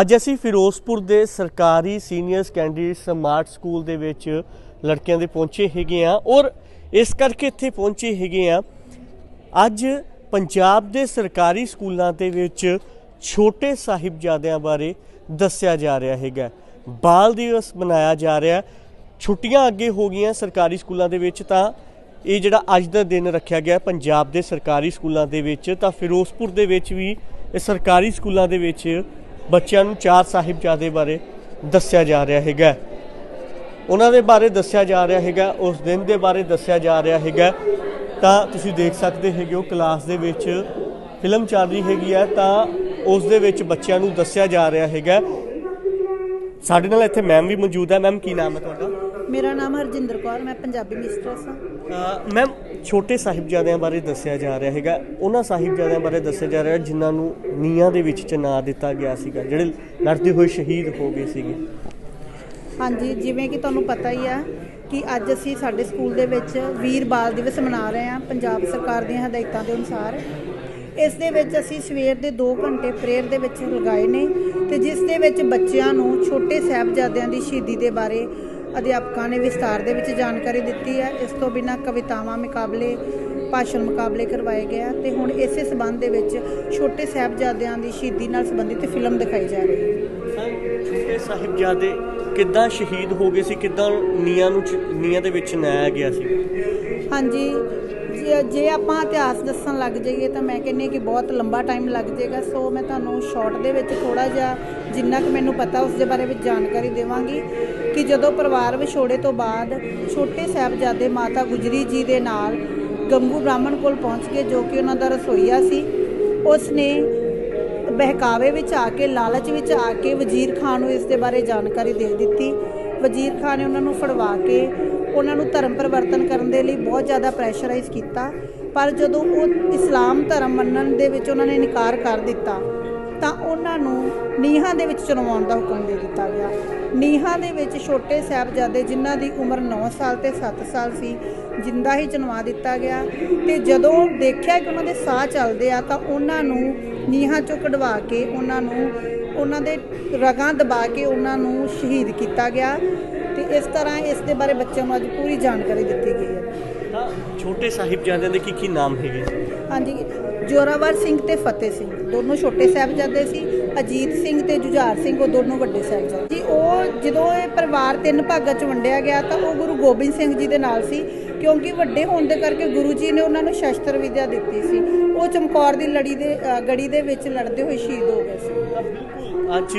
ਅੱਜ ਅਸੀਂ ਫਿਰੋਜ਼ਪੁਰ ਦੇ ਸਰਕਾਰੀ ਸੀਨੀਅਰ ਸੈਕੰਡਰੀ ਸਮਾਰਟ ਸਕੂਲ ਦੇ ਵਿੱਚ ਲੜਕਿਆਂ ਦੇ ਪਹੁੰਚੇ ਹੈਗੇ ਆ ਔਰ ਇਸ ਕਰਕੇ ਇੱਥੇ ਪਹੁੰਚੇ ਹੈਗੇ ਆ ਅੱਜ ਪੰਜਾਬ ਦੇ ਸਰਕਾਰੀ ਸਕੂਲਾਂ ਦੇ ਵਿੱਚ ਛੋਟੇ ਸਾਹਿਬਜ਼ਾਦਿਆਂ ਬਾਰੇ ਦੱਸਿਆ ਜਾ ਰਿਹਾ ਹੈਗਾ। ਬਾਲ ਦਿਵਸ ਮਨਾਇਆ ਜਾ ਰਿਹਾ। ਛੁੱਟੀਆਂ ਅੱਗੇ ਹੋ ਗਈਆਂ ਸਰਕਾਰੀ ਸਕੂਲਾਂ ਦੇ ਵਿੱਚ ਤਾਂ ਇਹ ਜਿਹੜਾ ਅੱਜ ਦਾ ਦਿਨ ਰੱਖਿਆ ਗਿਆ ਪੰਜਾਬ ਦੇ ਸਰਕਾਰੀ ਸਕੂਲਾਂ ਦੇ ਵਿੱਚ ਤਾਂ ਫਿਰੋਜ਼ਪੁਰ ਦੇ ਵਿੱਚ ਵੀ ਇਹ ਸਰਕਾਰੀ ਸਕੂਲਾਂ ਦੇ ਵਿੱਚ ਬੱਚਿਆਂ ਨੂੰ ਚਾਰ ਸਾਹਿਬਜ਼ਾਦੇ ਬਾਰੇ ਦੱਸਿਆ ਜਾ ਰਿਹਾ ਹੈਗਾ। ਉਹਨਾਂ ਦੇ ਬਾਰੇ ਦੱਸਿਆ ਜਾ ਰਿਹਾ ਹੈਗਾ, ਉਸ ਦਿਨ ਦੇ ਬਾਰੇ ਦੱਸਿਆ ਜਾ ਰਿਹਾ ਹੈਗਾ। ਤਾਂ ਤੁਸੀਂ ਦੇਖ ਸਕਦੇ ਹੈਗੇ ਹੋ, ਕਲਾਸ ਦੇ ਵਿੱਚ ਫਿਲਮ ਚੱਲ ਰਹੀ ਹੈਗੀ ਆ, ਤਾਂ ਉਸ ਦੇ ਵਿੱਚ ਬੱਚਿਆਂ ਨੂੰ ਦੱਸਿਆ ਜਾ ਰਿਹਾ ਹੈਗਾ। ਸਾਡੇ ਨਾਲ ਇੱਥੇ ਮੈਮ ਵੀ ਮੌਜੂਦ ਹੈ ਮੈਮ ਕੀ ਨਾਮ ਹੈ ਤੁਹਾਡਾ? ਮੇਰਾ ਨਾਮ ਹਰਜਿੰਦਰ ਕੌਰ ਮੈਂ ਪੰਜਾਬੀ ਮਿਸਟਰਸ ਹਾਂ। ਮੈਮ ਛੋਟੇ ਸਾਹਿਬਜ਼ਾਦਿਆਂ ਬਾਰੇ ਦੱਸਿਆ ਜਾ ਰਿਹਾ ਹੈਗਾ। ਉਹਨਾਂ ਸਾਹਿਬਜ਼ਾਦਿਆਂ ਬਾਰੇ ਦੱਸਿਆ ਜਾ ਰਿਹਾ ਜਿਨ੍ਹਾਂ ਨੂੰ ਨੀਹਾਂ ਦੇ ਵਿੱਚ ਚਨਾ ਦਿੱਤਾ ਗਿਆ ਸੀਗਾ ਜਿਹੜੇ ਲੜਦੇ ਹੋਏ ਸ਼ਹੀਦ ਹੋ ਗਏ ਸੀਗੇ। ਹਾਂਜੀ ਜਿਵੇਂ ਕਿ ਤੁਹਾਨੂੰ ਪਤਾ ਹੀ ਆ ਕਿ ਅੱਜ ਅਸੀਂ ਸਾਡੇ ਸਕੂਲ ਦੇ ਵਿੱਚ ਵੀਰ ਬਾਲ ਦਿਵਸ ਮਨਾ ਰਹੇ ਹਾਂ ਪੰਜਾਬ ਸਰਕਾਰ ਦੀਆਂ ਹਦਾਇਤਾਂ ਦੇ ਅਨੁਸਾਰ। ਇਸ ਦੇ ਵਿੱਚ ਅਸੀਂ ਸਵੇਰ ਦੇ 2 ਘੰਟੇ ਪ੍ਰੇਅਰ ਦੇ ਵਿੱਚ ਲਗਾਏ ਨੇ ਤੇ ਜਿਸ ਦੇ ਵਿੱਚ ਬੱਚਿਆਂ ਨੂੰ ਛੋਟੇ ਸਾਹਿਬਜ਼ਾਦਿਆਂ ਦੀ ਸ਼ਹੀਦੀ ਦੇ ਬਾਰੇ ਅਧਿਆਪਕਾਂ ਨੇ ਵਿਸਤਾਰ ਦੇ ਵਿੱਚ ਜਾਣਕਾਰੀ ਦਿੱਤੀ ਹੈ। ਇਸ ਤੋਂ ਬਿਨਾਂ ਕਵਿਤਾਵਾਂ ਮੁਕਾਬਲੇ ਭਾਸ਼ਣ ਮੁਕਾਬਲੇ ਕਰਵਾਏ ਗਏ ਆ ਤੇ ਹੁਣ ਇਸੇ ਸਬੰਧ ਦੇ ਵਿੱਚ ਛੋਟੇ ਸਾਹਿਬਜ਼ਾਦਿਆਂ ਦੀ ਸ਼ਹੀਦੀ ਨਾਲ ਸੰਬੰਧਿਤ ਫਿਲਮ ਦਿਖਾਈ ਜਾ ਰਹੀ ਹੈ। ਛੋਟੇ ਸਾਹਿਬਜ਼ਾਦੇ ਕਿੱਦਾਂ ਸ਼ਹੀਦ ਹੋ ਗਏ ਸੀ? ਕਿੱਦਾਂ ਨੀਆਂ ਨੂੰ ਨੀਆਂ ਦੇ ਵਿੱਚ ਨਾਇਆ ਗਿਆ ਸੀ? ਹਾਂਜੀ ਜੇ- ਜੇ ਆਪਾਂ ਇਤਿਹਾਸ ਦੱਸਣ ਲੱਗ ਜਾਈਏ ਤਾਂ ਮੈਂ ਕਹਿੰਨੀ ਕਿ ਬਹੁਤ ਲੰਬਾ ਟਾਈਮ ਲੱਗ ਜਾਏਗਾ। ਸੋ ਮੈਂ ਤੁਹਾਨੂੰ ਸ਼ਾਰਟ ਦੇ ਵਿੱਚ ਥੋੜਾ ਜਿਹਾ ਜਿੰਨਾ ਕਿ ਮੈਨੂੰ ਪਤਾ ਉਸ ਦੇ ਬਾਰੇ ਵਿੱਚ ਜਾਣਕਾਰੀ ਦੇਵਾਂਗੀ। ਕਿ ਜਦੋਂ ਪਰਿਵਾਰ ਵਿਛੋੜੇ ਤੋਂ ਬਾਅਦ ਛੋਟੇ ਸਾਹਿਬਜ਼ਾਦੇ ਮਾਤਾ ਗੁਜਰੀ ਜੀ ਦੇ ਨਾਲ ਗੰਗੂ ਬ੍ਰਾਹਮਣ ਕੋਲ ਪਹੁੰਚ ਗਏ, ਜੋ ਕਿ ਉਹਨਾਂ ਦਾ ਰਸੋਈਆ ਸੀ, ਉਸ ਨੇ ਬਹਿਕਾਵੇ ਵਿੱਚ ਆ ਕੇ, ਲਾਲਚ ਵਿੱਚ ਆ ਕੇ ਵਜ਼ੀਰ ਖਾਨ ਨੂੰ ਇਸ ਦੇ ਬਾਰੇ ਜਾਣਕਾਰੀ ਦੇ ਦਿੱਤੀ। ਵਜ਼ੀਰ ਖਾਨ ਨੇ ਉਹਨਾਂ ਨੂੰ ਫੜਵਾ ਕੇ ਉਹਨਾਂ ਨੂੰ ਧਰਮ ਪਰਿਵਰਤਨ ਕਰਨ ਦੇ ਲਈ ਬਹੁਤ ਜ਼ਿਆਦਾ ਪ੍ਰੈਸ਼ਰਾਈਜ਼ ਕੀਤਾ, ਪਰ ਜਦੋਂ ਉਹ ਇਸਲਾਮ ਧਰਮ ਮੰਨਣ ਦੇ ਵਿੱਚ ਉਹਨਾਂ ਨੇ ਇਨਕਾਰ ਕਰ ਦਿੱਤਾ ਤਾਂ ਉਹਨਾਂ ਨੂੰ ਨੀਹਾਂ ਦੇ ਵਿੱਚ ਚੁਣਵਾਉਣ ਦਾ ਹੁਕਮ ਦੇ ਦਿੱਤਾ ਗਿਆ। ਨੀਹਾਂ ਦੇ ਵਿੱਚ ਛੋਟੇ ਸਾਹਿਬਜ਼ਾਦੇ ਜਿਨ੍ਹਾਂ ਦੀ ਉਮਰ 9 ਸਾਲ ਤੇ 7 ਸਾਲ ਸੀ, ਜਿੰਦਾ ਹੀ ਚੁਣਵਾ ਦਿੱਤਾ ਗਿਆ ਤੇ ਜਦੋਂ ਦੇਖਿਆ ਕਿ ਉਹਨਾਂ ਦੇ ਸਾਹ ਚੱਲਦੇ ਆ ਤਾਂ ਉਹਨਾਂ ਨੂੰ ਨੀਹਾਂ ਚੋਂ ਕਢਵਾ ਕੇ ਉਹਨਾਂ ਨੂੰ, ਉਹਨਾਂ ਦੇ ਰਗਾਂ ਦਬਾ ਕੇ ਉਹਨਾਂ ਨੂੰ ਸ਼ਹੀਦ ਕੀਤਾ ਗਿਆ ਤੇ ਇਸ ਤਰ੍ਹਾਂ ਇਸ ਦੇ ਬਾਰੇ ਬੱਚਿਆਂ ਨੂੰ ਅੱਜ ਪੂਰੀ ਜਾਣਕਾਰੀ ਦਿੱਤੀ ਗਈ ਹੈ। ਛੋਟੇ ਸਾਹਿਬਜ਼ਾਦਿਆਂ ਦੇ ਕੀ ਕੀ ਨਾਮ ਹੈਗੇ? ਹਾਂਜੀ ਜੋਰਾਵਰ ਸਿੰਘ ਤੇ ਫਤਿਹ ਸਿੰਘ ਦੋਨੋਂ ਛੋਟੇ ਸਾਹਿਬਜ਼ਾਦੇ ਸੀ ਅਜੀਤ ਸਿੰਘ ਤੇ ਜੁਝਾਰ ਸਿੰਘ ਉਹ ਦੋਨੋਂ ਵੱਡੇ ਸਾਹਿਬਜ਼ਾਦੇ। ਜੀ ਉਹ ਜਦੋਂ ਇਹ ਪਰਿਵਾਰ ਤਿੰਨ ਭਾਗਾਂ ਚ ਵੰਡਿਆ ਗਿਆ ਤਾਂ ਉਹ ਗੁਰੂ ਗੋਬਿੰਦ ਸਿੰਘ ਜੀ ਦੇ ਨਾਲ ਸੀ ਕਿਉਂਕਿ ਵੱਡੇ ਹੋਣ ਦੇ ਕਰਕੇ ਗੁਰੂ ਜੀ ਨੇ ਉਹਨਾਂ ਨੂੰ ਸ਼ਸਤਰ ਵਿਦਿਆ ਦਿੱਤੀ ਸੀ। ਉਹ ਚਮਕੌਰ ਦੀ ਲੜੀ ਦੇ ਅ, ਗੜੀ ਦੇ ਵਿੱਚ ਲੜਦੇ ਹੋਏ ਸ਼ਹੀਦ ਹੋ ਗਏ ਸੀ। ਅੱਜ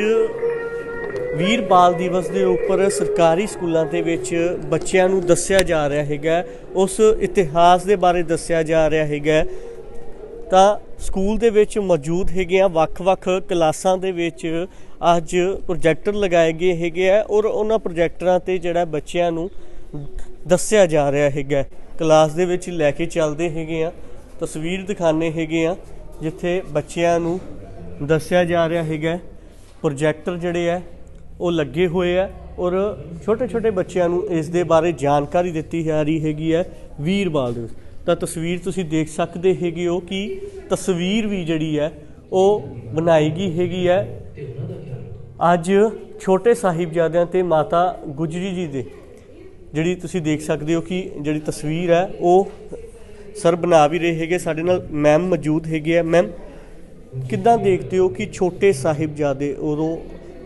ਵੀਰ ਬਾਲ ਦਿਵਸ ਦੇ ਉੱਪਰ ਸਰਕਾਰੀ ਸਕੂਲਾਂ ਦੇ ਵਿੱਚ ਬੱਚਿਆਂ ਨੂੰ ਦੱਸਿਆ ਜਾ ਰਿਹਾ ਹੈਗਾ ਉਸ ਇਤਿਹਾਸ ਦੇ ਬਾਰੇ ਦੱਸਿਆ ਜਾ ਰਿਹਾ ਹੈਗਾ। ਤਾਂ ਸਕੂਲ ਦੇ ਵਿੱਚ ਮੌਜੂਦ ਹੈਗੇ ਆ, ਵੱਖ-ਵੱਖ ਕਲਾਸਾਂ ਦੇ ਵਿੱਚ ਅੱਜ ਪ੍ਰੋਜੈਕਟਰ ਲਗਾਏ ਗਏ ਹੈਗੇ ਆ ਔਰ ਉਹਨਾਂ ਪ੍ਰੋਜੈਕਟਰਾਂ ਤੇ ਜਿਹੜਾ ਬੱਚਿਆਂ ਨੂੰ ਦੱਸਿਆ ਜਾ ਰਿਹਾ ਹੈਗਾ। ਕਲਾਸ ਦੇ ਵਿੱਚ ਲੈ ਕੇ ਚੱਲਦੇ ਹੈਗੇ ਆ, ਤਸਵੀਰ ਦਿਖਾਣੇ ਹੈਗੇ ਆ, ਜਿੱਥੇ ਬੱਚਿਆਂ ਨੂੰ ਦੱਸਿਆ ਜਾ ਰਿਹਾ ਹੈਗਾ। ਪ੍ਰੋਜੈਕਟਰ ਜਿਹੜੇ ਆ, ਉਹ ਲੱਗੇ ਹੋਏ ਆ ਔਰ ਛੋਟੇ ਛੋਟੇ ਬੱਚਿਆਂ ਨੂੰ ਇਸ ਦੇ ਬਾਰੇ ਜਾਣਕਾਰੀ ਦਿੱਤੀ ਜਾ ਰਹੀ ਹੈਗੀ ਹੈ ਵੀਰ ਬਾਲ ਦਿਵਸ ਤਾਂ ਤਸਵੀਰ ਤੁਸੀਂ ਦੇਖ ਸਕਦੇ ਹੈਗੇ ਹੋ ਕਿ ਤਸਵੀਰ ਵੀ ਜਿਹੜੀ ਹੈ, ਉਹ ਬਣਾਈ ਗਈ ਹੈਗੀ ਹੈ। ਅੱਜ ਛੋਟੇ ਸਾਹਿਬਜ਼ਾਦਿਆਂ ਤੇ ਮਾਤਾ ਗੁਜਰੀ ਜੀ ਦੇ, ਜਿਹੜੀ ਤੁਸੀਂ ਦੇਖ ਸਕਦੇ ਹੋ ਕਿ ਜਿਹੜੀ ਤਸਵੀਰ ਹੈ, ਉਹ ਸਰ ਬਣਾ ਵੀ ਰਹੇ ਹੈਗੇ। ਸਾਡੇ ਨਾਲ ਮੈਮ ਮੌਜੂਦ ਹੈਗੇ ਆ। ਮੈਮ ਕਿੱਦਾਂ ਦੇਖਦੇ ਹੋ ਕਿ ਛੋਟੇ ਸਾਹਿਬਜ਼ਾਦੇ ਉਦੋਂ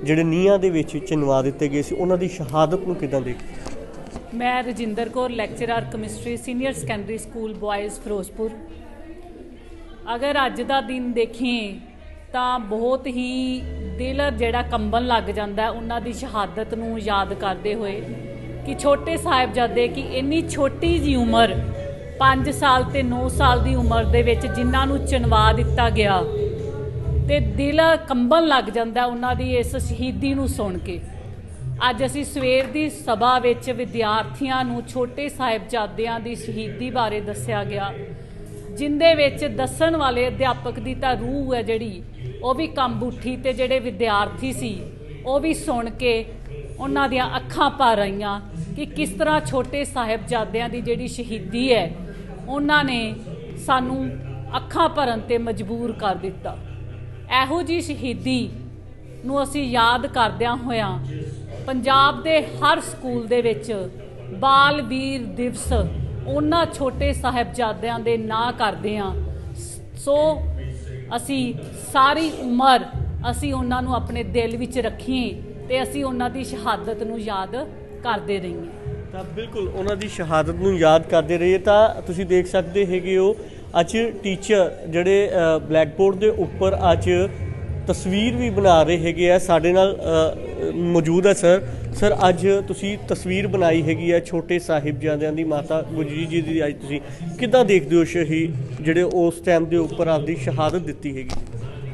ਜਿਹੜੇ ਨੀਹਾਂ ਦੇ ਵਿੱਚ ਚਿਣਵਾ ਦਿੱਤੇ ਗਏ ਸੀ, ਉਹਨਾਂ ਦੀ ਸ਼ਹਾਦਤ ਨੂੰ ਕਿੱਦਾਂ ਦੇਖਦੇ ਮੈਂ Rajinder Kaur lecturer chemistry senior secondary school boys Firozpur. ਅਗਰ ਅੱਜ ਦਾ ਦਿਨ ਦੇਖੀਏ ਤਾਂ ਬਹੁਤ ਹੀ ਦਿਲ ਜਿਹੜਾ ਕੰਬਣ ਲੱਗ ਜਾਂਦਾ ਉਹਨਾਂ ਦੀ ਸ਼ਹਾਦਤ ਨੂੰ ਯਾਦ ਕਰਦੇ ਹੋਏ ਕਿ ਛੋਟੇ ਸਾਹਿਬਜ਼ਾਦੇ ਕਿ ਇੰਨੀ ਛੋਟੀ ਜੀ ਉਮਰ 5 ਸਾਲ ਤੇ 9 ਸਾਲ ਦੀ ਉਮਰ ਦੇ ਵਿੱਚ ਜਿਨ੍ਹਾਂ ਨੂੰ ਚਿਣਵਾ ਦਿੱਤਾ ਗਿਆ ਤੇ ਦਿਲ ਕੰਬਣ ਲੱਗ ਜਾਂਦਾ ਉਹਨਾਂ ਦੀ ਇਸ ਸ਼ਹੀਦੀ ਨੂੰ ਸੁਣ ਕੇ। ਅੱਜ ਅਸੀਂ ਸਵੇਰ ਦੀ ਸਭਾ ਵਿੱਚ ਵਿਦਿਆਰਥੀਆਂ ਨੂੰ ਛੋਟੇ ਸਾਹਿਬਜ਼ਾਦਿਆਂ ਦੀ ਸ਼ਹੀਦੀ ਬਾਰੇ ਦੱਸਿਆ ਗਿਆ, ਜਿੰਦੇ ਵਿੱਚ ਦੱਸਣ ਵਾਲੇ ਅਧਿਆਪਕ ਦੀ ਤਾਂ ਰੂਹ ਹੈ ਜਿਹੜੀ, ਉਹ ਵੀ ਕੰਬ ਉੱਠੀ ਤੇ ਜਿਹੜੇ ਵਿਦਿਆਰਥੀ ਸੀ, ਉਹ ਵੀ ਸੁਣ ਕੇ ਉਹਨਾਂ ਦੀਆਂ ਅੱਖਾਂ ਭਰ ਆਈਆਂ ਕਿ ਕਿਸ ਤਰ੍ਹਾਂ ਛੋਟੇ ਸਾਹਿਬਜ਼ਾਦਿਆਂ ਦੀ ਜਿਹੜੀ ਸ਼ਹੀਦੀ ਹੈ, ਉਹਨਾਂ ਨੇ ਸਾਨੂੰ ਅੱਖਾਂ ਭਰਨ ਤੇ ਮਜਬੂਰ ਕਰ ਦਿੱਤਾ। ਇਹੋ ਜੀ ਸ਼ਹੀਦੀ ਨੂੰ ਅਸੀਂ ਯਾਦ ਕਰਦਿਆਂ ਹੋਇਆਂ ਪੰਜਾਬ ਦੇ ਹਰ ਸਕੂਲ ਦੇ ਵਿੱਚ ਬਾਲ ਵੀਰ ਦਿਵਸ ਉਹਨਾਂ ਛੋਟੇ ਸਾਹਿਬਜ਼ਾਦਿਆਂ ਦੇ ਨਾਂ ਕਰਦੇ ਹਾਂ। ਸੋ ਅਸੀਂ ਸਾਰੀ ਉਮਰ ਅਸੀਂ ਉਹਨਾਂ ਨੂੰ ਆਪਣੇ ਦਿਲ ਵਿੱਚ ਰੱਖੀਏ ਤੇ ਅਸੀਂ ਉਹਨਾਂ ਦੀ ਸ਼ਹਾਦਤ ਨੂੰ ਯਾਦ ਕਰਦੇ ਰਹੀਏ। ਤਾਂ ਬਿਲਕੁਲ ਉਹਨਾਂ ਦੀ ਸ਼ਹਾਦਤ ਨੂੰ ਯਾਦ ਕਰਦੇ ਰਹੀਏ ਤਾਂ ਤੁਸੀਂ ਦੇਖ ਸਕਦੇ ਹੈਗੇ ਹੋ, ਅੱਜ ਟੀਚਰ ਜਿਹੜੇ ਬਲੈਕਬੋਰਡ ਦੇ ਉੱਪਰ ਅੱਜ ਤਸਵੀਰ ਵੀ ਬਣਾ ਰਹੇ ਹੈਗੇ ਆ। ਸਾਡੇ ਨਾਲ ਮੌਜੂਦ ਹੈ, ਸਰ। ਸਰ, ਅੱਜ ਤੁਸੀਂ ਤਸਵੀਰ ਬਣਾਈ ਹੈਗੀ ਹੈ ਛੋਟੇ ਸਾਹਿਬਜ਼ਾਦਿਆਂ ਦੀ, ਮਾਤਾ ਗੁਜਰੀ ਜੀ ਦੀ ਅੱਜ ਤੁਸੀਂ ਕਿੱਦਾਂ ਦੇਖਦੇ ਹੋ ਸ਼ਹੀ ਜਿਹੜੇ ਉਸ ਟਾਈਮ ਦੇ ਉੱਪਰ ਆਪਦੀ ਸ਼ਹਾਦਤ ਦਿੱਤੀ ਹੈਗੀ?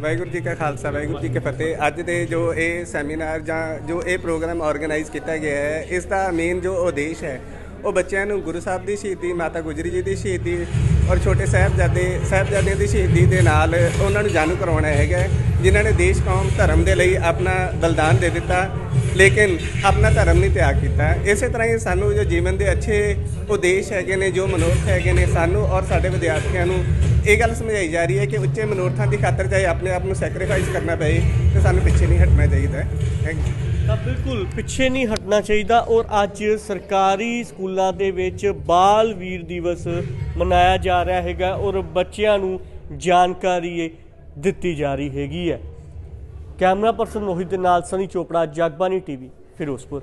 ਵਾਹਿਗੁਰੂ ਜੀ ਕਾ ਖਾਲਸਾ, ਵਾਹਿਗੁਰੂ ਜੀ ਕੀ ਫਤਿਹ। ਅੱਜ ਦੇ ਜੋ ਇਹ ਸੈਮੀਨਾਰ ਜਾਂ ਜੋ ਇਹ ਪ੍ਰੋਗਰਾਮ ਆਰਗੇਨਾਈਜ਼ ਕੀਤਾ ਗਿਆ ਹੈ, ਇਸ ਦਾ ਮੇਨ ਜੋ ਉਦੇਸ਼ ਹੈ, ਉਹ ਬੱਚਿਆਂ ਨੂੰ ਗੁਰੂ ਸਾਹਿਬ ਦੀ ਸ਼ਹੀਦੀ, ਮਾਤਾ ਗੁਜਰੀ ਜੀ ਦੀ ਸ਼ਹੀਦੀ ਔਰ ਛੋਟੇ ਸਾਹਿਬਜ਼ਾਦੇ, ਸਾਹਿਬਜ਼ਾਦਿਆਂ ਦੀ ਸ਼ਹੀਦੀ ਦੇ ਨਾਲ ਉਹਨਾਂ ਨੂੰ ਜਾਣੂ ਕਰਵਾਉਣਾ ਹੈਗਾ ਜਿਨ੍ਹਾਂ ਨੇ ਦੇਸ਼, ਕੌਮ, ਧਰਮ ਦੇ ਲਈ ਆਪਣਾ ਬਲੀਦਾਨ ਦੇ ਦਿੱਤਾ, ਲੇਕਿਨ ਆਪਣਾ ਧਰਮ ਨਹੀਂ ਤਿਆਗ ਕੀਤਾ। ਇਸੇ ਤਰ੍ਹਾਂ ਹੀ ਸਾਨੂੰ ਜੋ ਜੀਵਨ ਦੇ ਅੱਛੇ ਉਦੇਸ਼ ਹੈਗੇ ਨੇ, ਜੋ ਮਨੋਰਥ ਹੈਗੇ ਨੇ ਸਾਨੂੰ ਔਰ ਸਾਡੇ ਵਿਦਿਆਰਥੀਆਂ ਨੂੰ, ਇਹ ਗੱਲ ਸਮਝਾਈ ਜਾ ਰਹੀ ਹੈ ਕਿ ਉੱਚੇ ਮਨੋਰਥਾਂ ਦੀ ਖਾਤਰ ਚਾਹੇ ਆਪਣੇ ਆਪ ਨੂੰ ਸੈਕਰੀਫਾਈਸ ਕਰਨਾ ਪਏ, ਤੇ ਸਾਨੂੰ ਪਿੱਛੇ ਨਹੀਂ ਹਟਣਾ ਚਾਹੀਦਾ। ਥੈਂਕ ਯੂ ਤਾਂ ਬਿਲਕੁਲ ਪਿੱਛੇ ਨਹੀਂ ਹਟਣਾ ਚਾਹੀਦਾ ਔਰ ਅੱਜ ਸਰਕਾਰੀ ਸਕੂਲਾਂ ਦੇ ਵਿੱਚ ਬਾਲ ਵੀਰ ਦਿਵਸ ਮਨਾਇਆ ਜਾ ਰਿਹਾ ਹੈਗਾ ਔਰ ਬੱਚਿਆਂ ਨੂੰ ਜਾਣਕਾਰੀ ਦਿੱਤੀ ਜਾ ਰਹੀ ਹੈਗੀ ਹੈ। ਕੈਮਰਾ ਪਰਸਨ ਮੋਹਿਤ ਦੇ ਨਾਲ ਸਨੀ ਚੋਪੜਾ ਜਗਬਾਨੀ ਟੀਵੀ, ਫਿਰੋਜ਼ਪੁਰ।